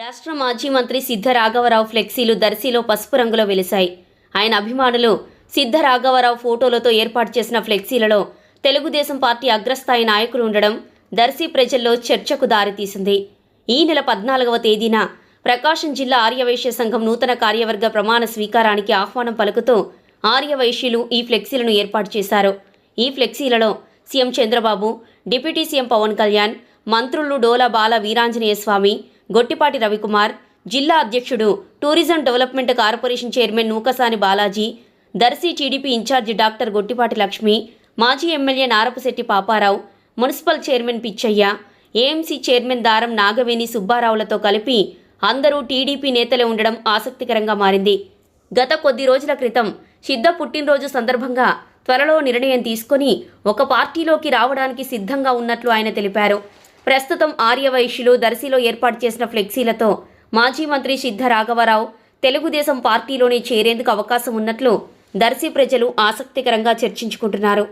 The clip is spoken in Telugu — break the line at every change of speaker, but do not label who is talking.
రాష్ట్ర మాజీ మంత్రి సిద్ధ రాఘవరావు ఫ్లెక్సీలు దర్శిలో పసుపు రంగులో వెలిశాయి. ఆయన అభిమానులు సిద్ధ రాఘవరావు ఫోటోలతో ఏర్పాటు చేసిన ఫ్లెక్సీలలో తెలుగుదేశం పార్టీ అగ్రస్థాయి నాయకులు ఉండడం దర్శి ప్రజల్లో చర్చకు దారితీసింది. ఈ నెల పద్నాలుగవ తేదీన ప్రకాశం జిల్లా ఆర్యవైశ్య సంఘం నూతన కార్యవర్గ ప్రమాణ స్వీకారానికి ఆహ్వానం పలుకుతూ ఆర్యవైశ్యులు ఈ ఫ్లెక్సీలను ఏర్పాటు చేశారు. ఈ ఫ్లెక్సీలలో CM Chandrababu deputy CM Pawan Kalyan మంత్రులు డోలా బాల వీరాంజనేయ స్వామి గొట్టిపాటి రవికుమార్ జిల్లా అధ్యక్షుడు tourism development corporation chairman Nookasani Balaji Darsi TDP incharge doctor Gottipati Lakshmi మాజీ MLA Narapasetti Paparao municipal chairman Pichaiah AMC chairman Daram Nagaveni సుబ్బారావులతో కలిపి అందరూ టీడీపీ నేతలే ఉండడం ఆసక్తికరంగా మారింది. గత కొద్ది రోజుల క్రితం సిద్ధ పుట్టినరోజు సందర్భంగా త్వరలో నిర్ణయం తీసుకొని ఒక పార్టీలోకి రావడానికి సిద్ధంగా ఉన్నట్లు ఆయన తెలిపారు. ప్రస్తుతం ఆర్యవైశ్యులు దర్శిలో ఏర్పాటు చేసిన ఫ్లెక్సీలతో మాజీ మంత్రి సిద్ధ రాఘవరావు తెలుగుదేశం పార్టీలోనే చేరేందుకు అవకాశం ఉన్నట్లు దర్శి ప్రజలు ఆసక్తికరంగా చర్చించుకుంటున్నారు.